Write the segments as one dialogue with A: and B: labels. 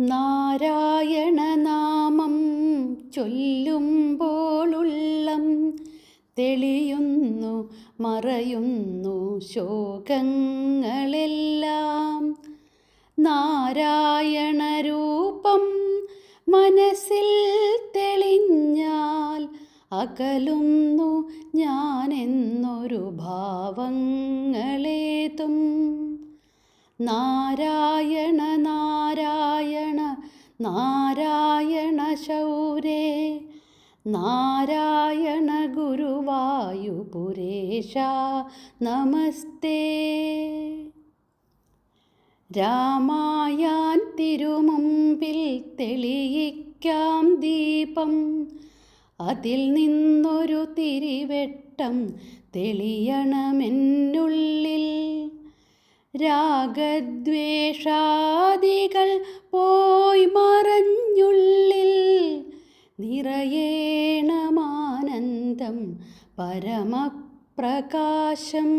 A: നാരായണനാമം ചൊല്ലുമ്പോളുള്ളം തെളിയുന്നു മറയുന്നു ശോകങ്ങളെല്ലാം. നാരായണരൂപം മനസ്സിൽ തെളിഞ്ഞാൽ അകലുന്നു ഞാനെന്നൊരു ഭാവങ്ങളേതും. നാരായണനാ നാരായണ നാരായണ ശൗരേ നാരായണ ഗുരുവായുപുരേശ നമസ്തേ. രാമായാൻ തിരുമുമ്പിൽ തെളിയിക്കാം ദീപം അതിൽ നിന്നൊരു തിരിവെട്ടം തെളിയണമെന്നുള്ളിൽ രാഗദ്വേഷാദികൾ നിറയേണമാനന്ദം പരമപ്രകാശം.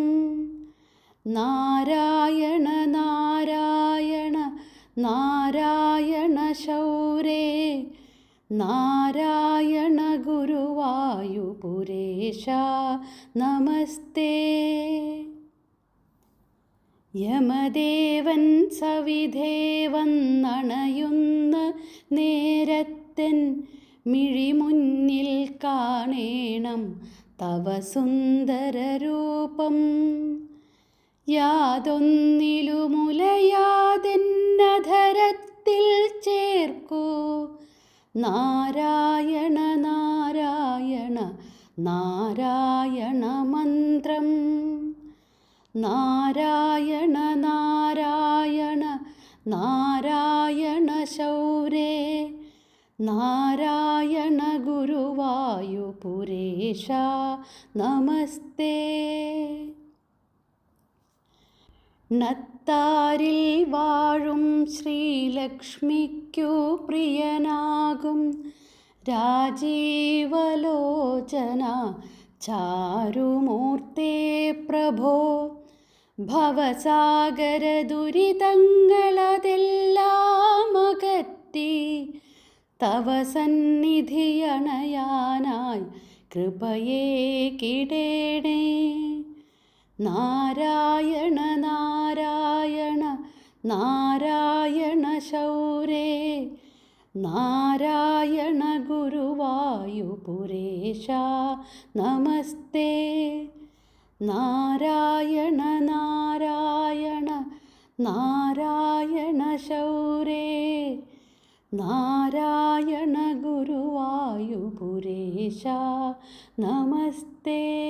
A: നാരായണ നാരായണ നാരായണ ശൗരേ നാരായണ ഗുരുവായുപുരേശ നമസ്തേ. യമദേവൻ സവിധേവന്നണയുന്ന നേരത്തൻ മിഴിമുന്നിൽ കാണേണം തവ സുന്ദരരൂപം യാതൊന്നിലുമുലയാതെന്നധരത്തിൽ ചേർക്കൂ. നാരായണ നാരായണ നാരായണ മന്ത്രം. നാരായണ നാരായണ നാരായണ ശൗരേ നാരായണ ഗുരുവായുപുരേശ നമസ്തേ. നത്താരിൽ വാഴും ശ്രീലക്ഷ്മിക്കു പ്രിയനാകും. രാജീവലോചന ചാരുമൂർത്തേ പ്രഭോ. ഭവസാഗര ദുരിതങ്ങളതെല്ലാം തവ സന്നിധിയണയാനായി കൃപയേ കിടേണേ. നാരായണ നാരായണ നാരായണ ശൗരേ. നാരായണ ഗുരുവായുപുരേശ നമസ്തേ. നാരായണ നാരായണ നാരായണ ശൗരേ. നാരായണ ഗുരുവായുപുരേശ. നമസ്തേ.